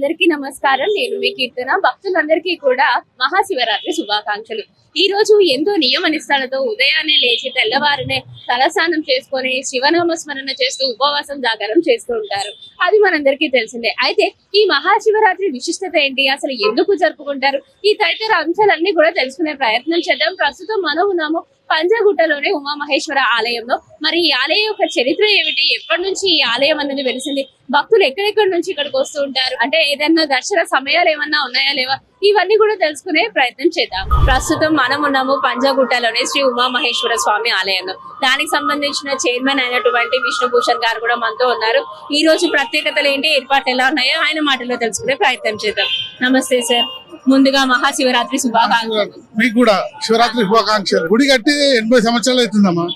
అందరికీ నమస్కారం. నేను మీ కీర్తన. భక్తులందరికీ కూడా మహాశివరాత్రి శుభాకాంక్షలు. ఈ రోజు ఎంతో నియమ నిష్ఠలతో ఉదయాన్నే లేచి తెల్లవారునే తలస్నానం చేసుకొని శివనామ స్మరణ చేస్తూ ఉపవాసం జాగరం చేస్తూ ఉంటారు. అది మనందరికీ తెలిసిందే. అయితే ఈ మహాశివరాత్రి విశిష్టత ఏంటి? అసలు ఎందుకు జరుపుకుంటారు? ఈ తదితర అంశాలన్నీ కూడా తెలుసుకునే ప్రయత్నం చేద్దాం. ప్రస్తుతం మనం ఉన్నాము. పంజాగుట్టలోనే ఉమామహేశ్వర ఆలయంలో. మరి ఈ ఆలయం యొక్క చరిత్ర ఏమిటి? ఎప్పటి నుంచి ఈ ఆలయం అనేది వెలిసింది? భక్తులు ఎక్కడెక్కడి నుంచి ఇక్కడికి వస్తూ ఉంటారు? అంటే ఏదైనా దర్శన సమయాలు ఏమన్నా ఉన్నాయా లేవా? ఇవన్నీ కూడా తెలుసుకునే ప్రయత్నం చేద్దాం. ప్రస్తుతం మనం ఉన్నాము పంజాగుట్టలోనే శ్రీ ఉమామహేశ్వర స్వామి ఆలయంలో. దానికి సంబంధించిన చైర్మన్ అయినటువంటి విష్ణుభూషణ్ గారు కూడా మనతో ఉన్నారు. ఈ రోజు ప్రత్యేకతలు ఏంటి? ఏర్పాట్లు ఎలా ఉన్నాయో ఆయన మాటల్లో తెలుసుకునే ప్రయత్నం చేద్దాం. నమస్తే సార్. ముందుగా మహాశివరాత్రి శుభాకాంక్షలు. మీకు కూడా శివరాత్రి శుభాకాంక్షలు. గుడి కట్టి ఎనభై సంవత్సరాలు అవుతుందమ్మా.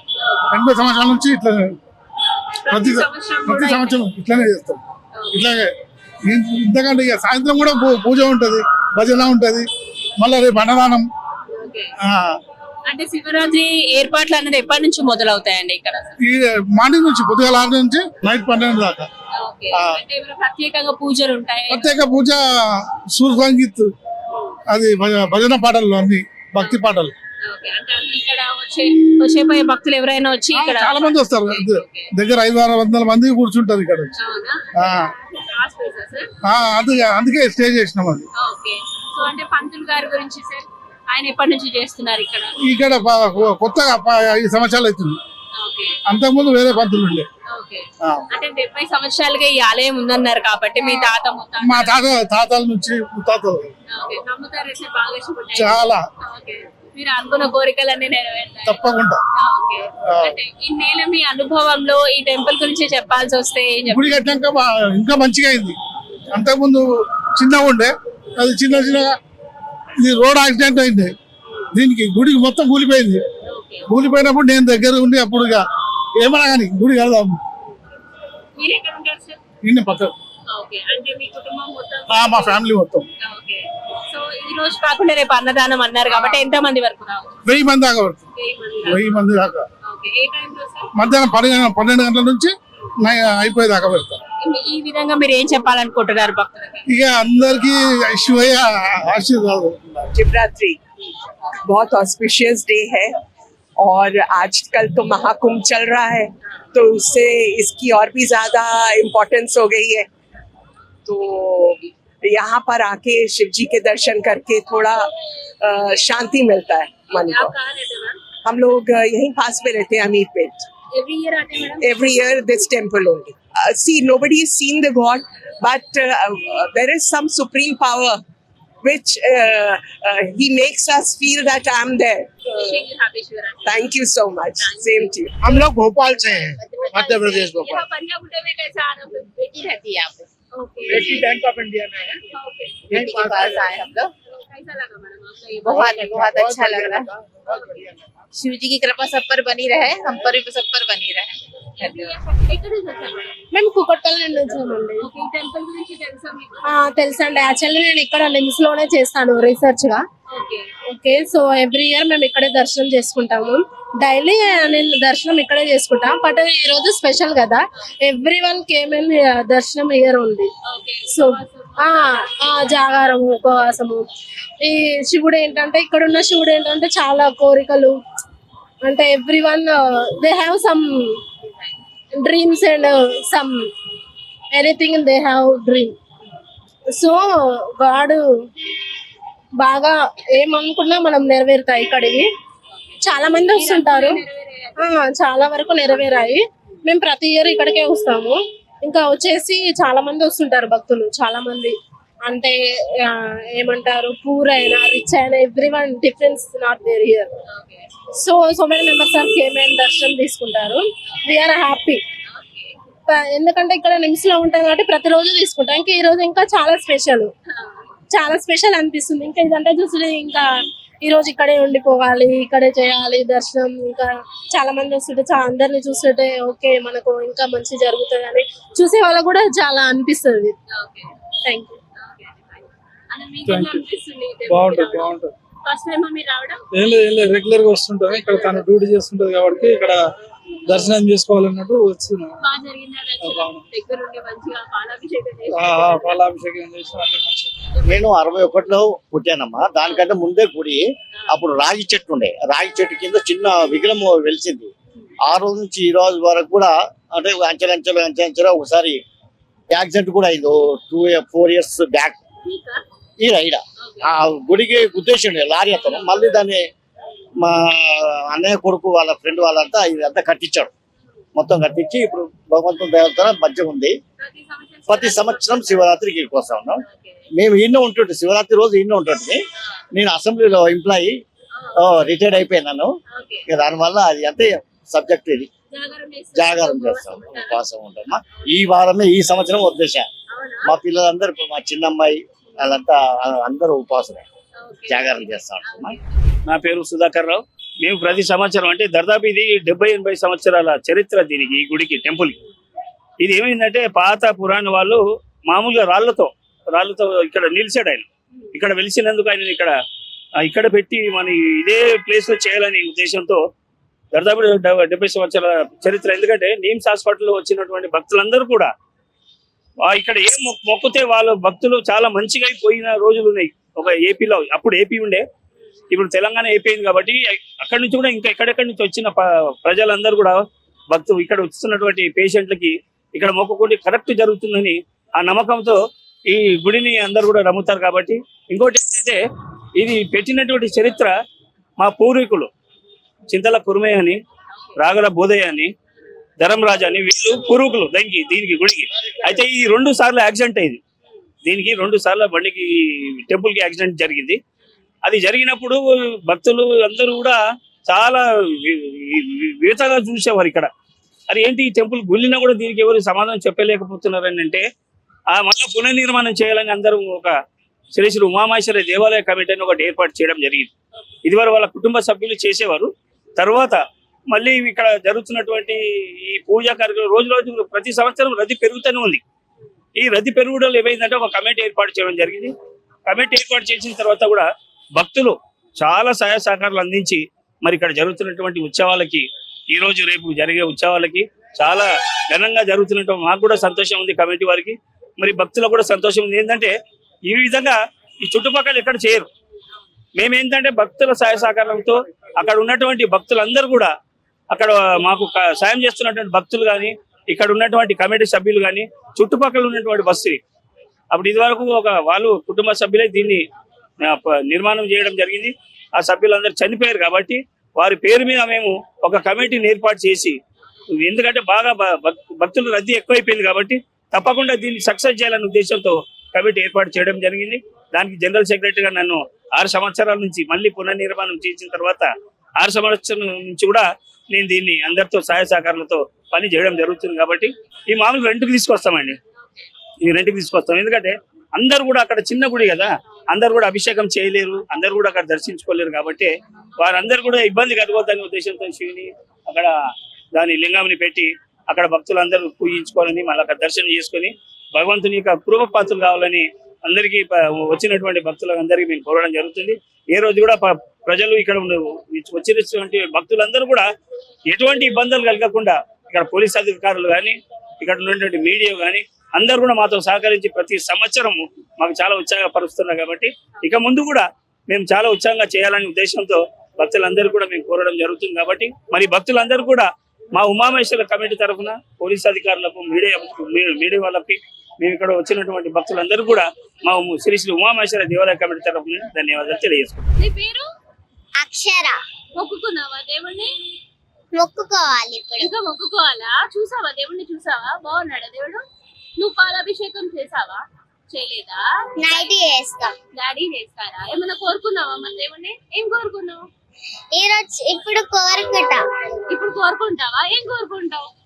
ఎనభై సంవత్సరాల నుంచి ఇట్లా ప్రతి ప్రతి సంవత్సరం ఇట్లానే చేస్తాం. ఇట్లాగే ఇంతకంటే ఇక సాయంత్రం కూడా పూజ ఉంటది భజన ఉంటది. మళ్ళీ రేపు అన్నదానం. ఆ, అంటే శివరాత్రి ఏర్పాట్లు అనేది ఎప్పటి నుంచి మొదలవుతాయండి ఇక్కడ? మార్నింగ్ నుంచి పొద్దుగాల ఆరు నుంచి నైట్ పన్నెండు దాకా. ప్రత్యేక పూజ సూర్ సంగీత్ అది భజ- భజన పాటలు అన్ని భక్తి పాటలు. భక్తులు ఎవరైనా వచ్చి చాలా మంది వస్తారు. దగ్గర ఐదు ఆరు వందల మంది కూర్చుంటారు ఇక్కడ. అందుకే అందుకే స్టే చేసినాం అది. ఓకే. సో అంటే పంతులు గారి గురించి సార్ ఆయన ఎప్పటి నుంచి చేస్తున్నారు ఇక్కడ? ఇక్కడ కొత్తగా ఐదు సంవత్సరాలు అవుతుంది. అంతకుముందు వేరే పంతులు ఉండే. అంటే డెబ్బై సంవత్సరాలుగా ఈ ఆలయం ఉందన్నారు కాబట్టి మీ తాత మా తాత తాతల నుంచి ముత్తాతలు? చాలా. మీరు అనుకున్న కోరికలన్నీ నెరవేరుతాయి. తప్పకుండా. ఇన్నేళ్ళ మీ అనుభవంలో ఈ టెంపుల్ గురించి చెప్పాల్సి వస్తే? గుడి కట్టినాక మా- ఇంకా మంచిగా అయింది. అంతకుముందు చిన్నగా ఉండే. అది చిన్న చిన్నగా ఇది రోడ్ యాక్సిడెంట్ అయింది. దీనికి గుడికి మొత్తం కూలిపోయింది. కూలిపోయినప్పుడు నేను దగ్గర ఉండి అప్పుడు ఇక ఏమన్నా కానీ గుడి కడదాం మీరు ఎక్కడ ఉంటారు సార్ నిన్న పక్కన ఓకే అంటే మీ కుటుంబం మొత్తం ఆ, మా ఫ్యామిలీ మొత్తం ఓకే సో ఈ రోజు కాకుండా రేపు అన్నదానం అన్నారు కాబట్టి ఎంత మంది వరకు రావచ్చు వెయ్యి మంది దాకా పడుతుంది వెయ్యి మంది వెయ్యి మంది దాకా ఓకే ఏ టైంలో సార్ మధ్యాహ్నం పన్నెండు పన్నెండు గంటల నుంచి నై- అయిపోయేదాకా పెడతాం ఈ- ఈ విధంగా మీరు ఏం చెప్పాలనుకుంటున్నారు భక్తులకి ఇక అందరికి శివయ్య ఆశీర్వాదం शिवरात्रि बहुत ऑस्पिशियस डे है और आजकल तो महाकुंभ चल रहा है तो उससे इसकी और भी ज़्यादा इम्पोर्टेंस हो गई है। तो यहाँ पर आके शिव जी के दर्शन करके थोड़ा शांति मिलता है मन को। हम लोग यहीं पास में रहते हैं अमीर पेट एवरी ईयर आते हैं madam? Every year this temple only. Uh, see, nobody has seen the god, but uh, uh, there is some supreme power which uh, uh, he makes us feel that I'm there. Thank you so much same too हम लोग भोपाल से हैं मध्य प्रदेश भोपाल। बेटी रहती है आप बेटी bank of India में है। पास आए हम लोग। बहुत बहुत अच्छा लग रहा है। शिव जी की कृपा सब पर बनी रहे हम पर भी सब पर बनी रहे। మేము కుకట్పల్లి నుండి వచ్చామండి. తెలుసండి. యాక్చువల్లీ నేను ఇక్కడ నిమ్స్లోనే చేస్తాను రీసెర్చ్గా. ఓకే. సో ఎవ్రీ ఇయర్ మేము ఇక్కడే దర్శనం చేసుకుంటాము. డైలీ నేను దర్శనం ఇక్కడే చేసుకుంటాం బట్ ఈ రోజు స్పెషల్ కదా. ఎవ్రీ వన్ కేమ్ ఇన్ దర్శనం ఇయర్ ఉంది సో జాగారము ఉపవాసము. ఈ శివుడు ఏంటంటే ఇక్కడ ఉన్న శివుడు ఏంటంటే చాలా కోరికలు. అంటే everyone they have some dreams and some anything they have dream so God బాగా ఏమనుకున్నా మనం నెరవేరుతాయి ఇక్కడికి చాలా మంది వస్తుంటారు. ఆ, చాలా వరకు నెరవేరాయి. మేము ప్రతి ఇయర్ ఇక్కడికే వస్తాము. ఇంకా వచ్చేసి చాలా మంది వస్తుంటారు భక్తులు చాలా మంది. అంటే ఏమంటారు పూర్ అయినా రిచ్ అయినా everyone difference not there year so so many members are came and దర్శనం తీసుకుంటారు. వీఆర్ హ్యాపీ ఎందుకంటే ఇక్కడ నిమ్స్లో ఉంటాం కాబట్టి ప్రతిరోజు తీసుకుంటాం. ఇంకా ఈ రోజు ఇంకా చాలా స్పెషల్ చాలా స్పెషల్ అనిపిస్తుంది. ఇంకా ఇదంతా చూసి ఇంకా ఈ రోజు ఇక్కడే ఉండిపోవాలి ఇక్కడే చేయాలి దర్శనం. ఇంకా చాలా మంది వస్తుంటే చాలా అందరిని చూస్తుంటే ఓకే మనకు ఇంకా మంచి జరుగుతుంది అని చూసే వాళ్ళకు కూడా చాలా అనిపిస్తుంది. థ్యాంక్ యూ అన్న మీకు ఎలా అనిపిస్తుంది బాగుంటుంది బాగుంటుంది. ఏం లేదు ఏం లేదు. రెగ్యులర్గా వస్తుంటాం ఇక్కడ తను డ్యూటీ చేస్తుంటది కాబట్టి ఇక్కడ దర్శనం చేసుకోవాలన్నట్టు మంచిగా పాలాభిషేకం చేసిన నేను అరవై ఒకటిలో పుట్టానమ్మా. దానికంటే ముందే గుడి అప్పుడు రాగి చెట్టు ఉండే. రాగి చెట్టు కింద చిన్న విగ్రహం వెలిసింది. ఆ రోజు నుంచి ఈ రోజు వరకు కూడా అంటే అంచెలంచెలు అంచెలంచెలు ఒకసారి యాక్సిడెంట్ కూడా అయింది. టూ ఫోర్ ఇయర్స్ బ్యాక్ మీకా? ఈ రైడ ఆ గుడికి ఉద్దేశం లారీ అతను మళ్ళీ దాన్ని మా అన్నయ్య కొడుకు వాళ్ళ ఫ్రెండ్ వాళ్ళంతా ఇదంతా కట్టించాడు మొత్తం కట్టించి ఇప్పుడు భగవంతుని దేవత మధ్య ఉంది. ప్రతి సంవత్సరం శివరాత్రికి ఇక్కడికి వస్తా ఉన్నాం. మేము ఈయన ఉంటుంటే శివరాత్రి రోజు ఈయన ఉంటుంది నేను అసెంబ్లీలో ఎంప్లాయీ రిటైర్డ్ అయిపోయినాను ఇక దానివల్ల అది అంతే సబ్జెక్ట్ ఇది. జాగారం చేస్తాం. ఉపవాసం ఉంటామా ఈ వారమే ఈ సంవత్సరం వదిలేసా మా పిల్లలందరూ మా చిన్నమ్మాయి వాళ్ళంతా అందరూ ఉపవాసమే ఓకే. జాగారం చేస్తా నా పేరు సుధాకర్ రావు. మేము ప్రతి సంవత్సరం అంటే దాదాపు ఇది డెబ్బై ఎనభై సంవత్సరాల చరిత్ర దీనికి ఈ గుడికి టెంపుల్ ఇది ఏమైందంటే పాత పురాణ వాళ్ళు మామూలుగా రాళ్ళతో రాళ్ళతో ఇక్కడ నిలిచాడు ఆయన. ఇక్కడ వెలిసినందుకు ఆయన ఇక్కడ ఇక్కడ పెట్టి మన ఇదే ప్లేస్లో చేయాలని ఉద్దేశంతో దాదాపు డె- డెబ్బై సంవత్సరాల చరిత్ర. ఎందుకంటే నీమ్స్ హాస్పిటల్లో వచ్చినటువంటి భక్తులందరూ కూడా ఇక్కడ ఏం మొక్కితే వాళ్ళ భక్తులు చాలా మంచిగా పోయిన రోజులు ఉన్నాయి. ఒక ఏపీలో అప్పుడు ఏపీ ఉండే. ఇప్పుడు తెలంగాణ అయిపోయింది కాబట్టి అక్కడి నుంచి కూడా ఇంకా ఎక్కడెక్కడి నుంచి వచ్చిన ప- ప్రజలందరూ కూడా భక్తులు ఇక్కడ వస్తున్నటువంటి పేషెంట్లకి ఇక్కడ మొక్కుకుంటే కరెక్ట్ జరుగుతుందని ఆ నమ్మకంతో ఈ గుడిని అందరూ కూడా నమ్ముతారు కాబట్టి ఇంకోటి ఏంటంటే ఇది పెట్టినటువంటి చరిత్ర మా పూర్వీకులు చింతల కురుమయ్య అని రాగల బోధయ్య అని ధర్మరాజు అని వీళ్ళు పురుగులు దానికి దీనికి గుడికి. అయితే ఈ రెండు సార్లు యాక్సిడెంట్ అయింది. దీనికి రెండు సార్లు బండికి టెంపుల్కి యాక్సిడెంట్ జరిగింది. అది జరిగినప్పుడు భక్తులు అందరూ కూడా చాలా వి- చూసేవారు ఇక్కడ. అది ఏంటి ఈ టెంపుల్ గుళ్ళినా కూడా దీనికి ఎవరు సమాధానం చెప్పలేకపోతున్నారని అంటే ఆ మళ్ళీ పునర్నిర్మాణం చేయాలని అందరూ ఒక శ్రీ శ్రీ ఉమామేశ్వర దేవాలయ కమిటీ అని ఒకటి ఏర్పాటు చేయడం జరిగింది. ఇదివరకు వాళ్ళ కుటుంబ సభ్యులు చేసేవారు. తర్వాత మళ్ళీ ఇక్కడ జరుగుతున్నటువంటి ఈ పూజా కార్యక్రమం రోజు రోజు ప్రతి సంవత్సరం రద్దీ పెరుగుతూనే ఉంది. ఈ రద్దీ పెరుగుదల ఏమైందంటే ఒక కమిటీ ఏర్పాటు చేయడం జరిగింది. కమిటీ ఏర్పాటు చేసిన తర్వాత కూడా భక్తులు చాలా సహాయ సహకారాలు అందించి మరి ఇక్కడ జరుగుతున్నటువంటి ఉత్సవాలకి ఈ రోజు రేపు జరిగే ఉత్సవాలకి చాలా ఘనంగా జరుగుతున్నటువంటి మాకు కూడా సంతోషం ఉంది కమిటీ వారికి. మరి భక్తులకు కూడా సంతోషం ఉంది. ఏంటంటే ఈ విధంగా ఈ చుట్టుపక్కల ఎక్కడ చేయరు. మేమేంటంటే భక్తుల సహాయ సహకారంతో అక్కడ ఉన్నటువంటి భక్తులందరూ కూడా అక్కడ మాకు సాయం చేస్తున్నటువంటి భక్తులు కానీ ఇక్కడ ఉన్నటువంటి కమిటీ సభ్యులు కానీ చుట్టుపక్కల ఉన్నటువంటి బస్సు అప్పుడు ఇదివరకు ఒక వాళ్ళు కుటుంబ సభ్యులే దీన్ని నిర్మాణం చేయడం జరిగింది. ఆ సభ్యులందరూ చనిపోయారు కాబట్టి వారి పేరు మీద మేము ఒక కమిటీని ఏర్పాటు చేసి ఎందుకంటే బాగా భ- భక్తుల రద్దీ ఎక్కువైపోయింది కాబట్టి తప్పకుండా దీన్ని సక్సెస్ చేయాలనే ఉద్దేశంతో కమిటీ ఏర్పాటు చేయడం జరిగింది. దానికి జనరల్ సెక్రటరీగా నన్ను ఆరు సంవత్సరాల నుంచి మళ్ళీ పునర్నిర్మాణం చేసిన తర్వాత ఆరు సంవత్సరం నుంచి కూడా నేను దీన్ని అందరితో సహాయ సహకారాలతో పని చేయడం జరుగుతుంది కాబట్టి ఈ మామూలు రెంట్కి తీసుకొస్తామండి. ఈ రెంట్కి తీసుకొస్తాం. ఎందుకంటే అందరు కూడా అక్కడ చిన్న గుడి కదా అందరు కూడా అభిషేకం చేయలేరు అందరు కూడా అక్కడ దర్శించుకోలేరు కాబట్టి వారందరూ కూడా ఇబ్బంది కలగొద్దనే ఉద్దేశంతో శివుని అక్కడ దాని లింగంని పెట్టి అక్కడ భక్తులందరూ పూజించుకోవాలని మళ్ళీ అక్కడ దర్శనం చేసుకొని భగవంతుని యొక్క కృపపాత్రులు కావాలని అందరికీ వచ్చినటువంటి భక్తులందరికీ మేము కోరడం జరుగుతుంది. ఏ రోజు కూడా ప్రజలు ఇక్కడ వచ్చినటువంటి భక్తులందరూ కూడా ఎటువంటి ఇబ్బందులు కలగకుండా ఇక్కడ పోలీస్ అధికారులు కానీ ఇక్కడ ఉన్నటువంటి మీడియా కానీ అందరూ కూడా మాతో సహకరించి ప్రతి సంవత్సరం మాకు చాలా ఉత్సాహపరుస్తున్నారు కాబట్టి ఇక ముందు కూడా మేము చాలా ఉత్సాహంగా చేయాలనే ఉద్దేశంతో భక్తులందరూ కూడా మేము కోరడం జరుగుతుంది కాబట్టి మరి భక్తులందరూ కూడా మా ఉమామేశ్వర కమిటీ తరఫున పోలీస్ అధికారులకు మీడియా మీడియా వాళ్ళకి మేము ఇక్కడ వచ్చినటువంటి భక్తులందరూ కూడా మా శ్రీ శ్రీ ఉమామేశ్వర దేవాలయ కమిటీ తరఫున ధన్యవాదాలు తెలియజేసుకుంటాం అక్షర. మొక్కుకున్నావా దేవుణ్ణి? మొక్కుకోవాలి ఇప్పుడు. ఇంకా మొక్కుకోవాలా? చూసావా దేవుణ్ణి చూసావా? బాగున్నాడా దేవుడు? నువ్వు పాలాభిషేకం చేసావా? చేయలేదా? నైట్ చేస్తాం. డాడీ చేస్తారా? ఏమైనా కోరుకున్నావా మన దేవుణ్ణి? ఏం కోరుకున్నావు? ఈ రోజు ఇప్పుడు కోరుకుంటా. ఇప్పుడు కోరుకుంటావా? ఏం కోరుకుంటావు?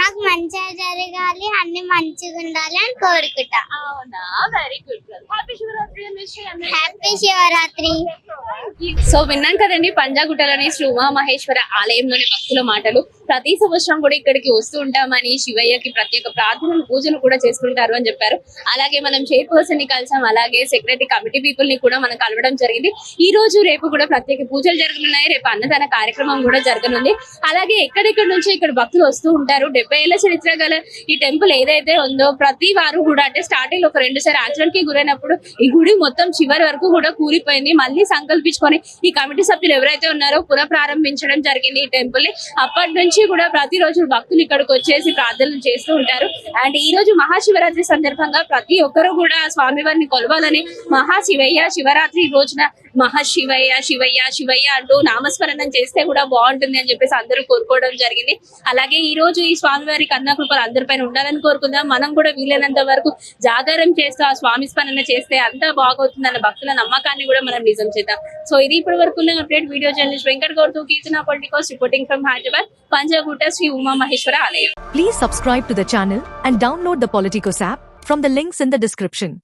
నాకు మంచిగా జరగాలి అన్ని మంచిగా ఉండాలి అని కోరుకుంటా. అవునా? Very good happy Shivaratri happy Shivaratri so విన్నాం కదండి పంజాగుట్టలోని శ్రీ ఉమా మహేశ్వర ఆలయంలోని భక్తుల మాటలు. ప్రతి సంవత్సరం కూడా ఇక్కడికి వస్తూ ఉంటామని శివయ్యకి ప్రత్యేక ప్రార్థనలు పూజలు కూడా చేసుకుంటారు అని చెప్పారు. అలాగే మనం చైర్పర్సన్ని కలిసాం అలాగే సెక్రటరీ కమిటీ పీపుల్ని కూడా మనం కలవడం జరిగింది. ఈ రోజు రేపు కూడా ప్రత్యేక పూజలు జరగనున్నాయి రేపు అన్నదాన కార్యక్రమం కూడా జరగనుంది. అలాగే ఎక్కడెక్కడ నుంచి ఇక్కడ భక్తులు వస్తూ ఉంటారు డెబ్బై ఏళ్ళ చరిత్ర గల ఈ టెంపుల్ ఏదైతే ఉందో ప్రతి వారు కూడా అంటే స్టార్టింగ్ ఒక రెండు సారి యాక్సిడెంట్కి గురైనప్పుడు ఈ గుడి మొత్తం చివరి వరకు కూడా కూలిపోయింది. మళ్ళీ సంకల్పించుకొని ఈ కమిటీ సభ్యులు ఎవరైతే ఉన్నారో పునఃప్రారంభించడం జరిగింది ఈ టెంపుల్ని అప్పటి నుంచి కూడా ప్రతిరోజు భక్తులు ఇక్కడికి వచ్చేసి ప్రార్థనలు చేస్తూ ఉంటారు. అండ్ ఈ రోజు మహాశివరాత్రి సందర్భంగా ప్రతి ఒక్కరూ కూడా స్వామివారిని కొలవాలని మహాశివయ్య శివరాత్రి రోజున మహాశివయ్య శివయ్య శివయ్య అంటూ నామస్మరణం చేస్తే కూడా బాగుంటుంది అని చెప్పేసి అందరూ కోరుకోవడం జరిగింది. అలాగే ఈ రోజు ఈ స్వామివారి కన్నా కృపలు అందరిపైన ఉండాలని కోరుకుందాం. మనం కూడా వీలైనంత వరకు జాగారం చేస్తూ ఆ స్వామి స్మరణ చేస్తే అంతా బాగవుతుందన్న భక్తుల నమ్మకాన్ని కూడా మనం నిజం చేద్దాం. సో ఇది ఇప్పటి వరకు ఉన్న update video journalist Venkat గౌడ్తో Keerthana politicos reporting from Hyderabad. Sri Uma Maheshwara Please subscribe to the channel and download the Politicos app from the links in the description.